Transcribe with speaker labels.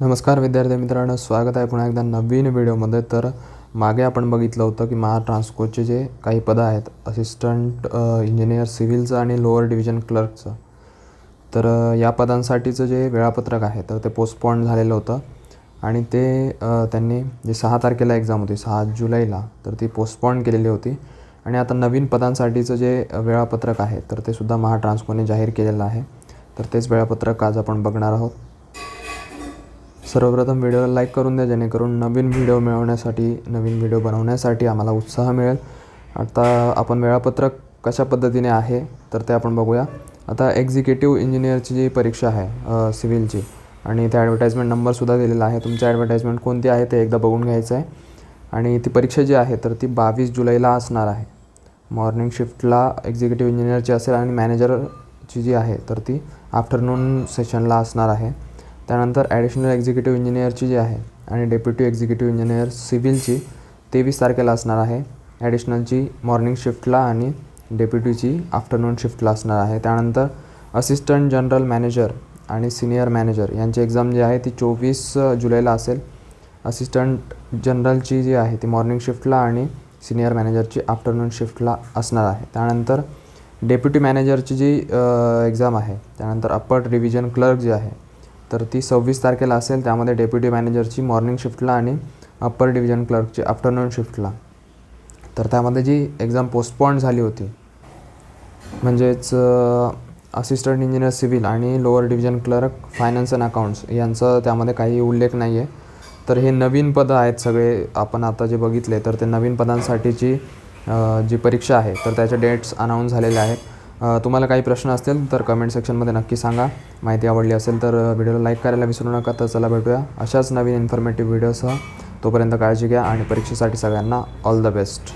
Speaker 1: नमस्कार विद्यार्थी मित्रांनो स्वागत आहे पुन्हा एकदा नवीन व्हिडिओमध्ये. तर मागे आपण बघितलं होतं की महा ट्रान्सकोचे जे काही पदं आहेत असिस्टंट इंजिनियर सिव्हिलचं आणि लोअर डिव्हिजन क्लर्कचं तर या पदांसाठीचं जे वेळापत्रक आहे तर ते पोस्टपॉन झालेलं होतं. आणि ते त्यांनी जे सहा तारखेला एक्झाम होती सहा जुलैला तर ती पोस्टपॉन केलेली होती. आणि आता नवीन पदांसाठीचं जे वेळापत्रक आहे तर ते सुद्धा महा ट्रान्सकोने जाहीर केलेलं आहे. तर तेच वेळापत्रक आज आपण बघणार आहोत. सर्वप्रथम व्हिडिओला लाईक करून द्या जेणेकरून नवीन व्हिडिओ मिळवण्यासाठी नवीन व्हिडिओ बनवण्यासाठी आम्हाला उत्साह मिळेल. आता आपण वेळापत्रक कशा पद्धतीने आहे तर ते आपण बघूया. आता एक्झिक्युटिव्ह इंजिनियरची जी परीक्षा आहे सिव्हिलची आणि त्या ॲडव्हर्टाईजमेंट नंबरसुद्धा दिलेला आहे. तुमची ॲडव्हर्टाईजमेंट कोणती आहे ते एकदा बघून घ्यायचं आहे. आणि ती परीक्षा जी आहे तर ती बावीस जुलैला असणार आहे. मॉर्निंग शिफ्टला एक्झिक्युटिव्ह इंजिनियरची असेल आणि मॅनेजरची जी आहे तर ती आफ्टरनून सेशनला असणार आहे. त्यानंतर ॲडिशनल एक्झिक्युटिव्ह इंजिनियरची जी आहे आणि डेप्युटी एक्झिक्युटिव्ह इंजिनियर सिव्हिलची तेवीस तारखेला असणार आहे. ॲडिशनलची मॉर्निंग शिफ्टला आणि डेप्युटीची आफ्टरनून शिफ्टला असणार आहे. त्यानंतर असिस्टंट जनरल मॅनेजर आणि सिनियर मॅनेजर यांची एक्झाम जी आहे ती चोवीस जुलैला असेल. असिस्टंट जनरलची जी आहे ती मॉर्निंग शिफ्टला आणि सिनियर मॅनेजरची आफ्टरनून शिफ्टला असणार आहे. त्यानंतर डेप्युटी मॅनेजरची जी एक्झाम आहे त्यानंतर अपर डिव्हिजन क्लर्क जे आहे तर ती सव्वीस तारखेला असेल त्यामध्ये डेप्युटी मॅनेजरची मॉर्निंग शिफ्टला आणि अप्पर डिव्हिजन क्लर्कची आफ्टरनून शिफ्टला तर त्यामध्ये जी एक्झाम पोस्टपॉन झाली होती म्हणजेच असिस्टंट इंजिनियर सिव्हिल आणि lower division clerk finance and accounts यांचं त्यामध्ये काही उल्लेख नाही आहे तर हे नवीन पदं आहेत सगळे आपण आता जे बघितले तर ते नवीन पदांसाठीची जी परीक्षा आहे तर त्याचे डेट्स अनाऊन्स झालेले आहेत. तुम्हाला काही प्रश्न असतील तर कमेंट सेक्शनमध्ये नक्की सांगा. माहिती आवडली असेल तर व्हिडिओला लाईक करायला विसरू नका तर चला भेटूया. अशाच नवीन इन्फॉर्मेटिव्ह व्हिडिओसह तोपर्यंत काळजी घ्या आणि परीक्षेसाठी सगळ्यांना ऑल द बेस्ट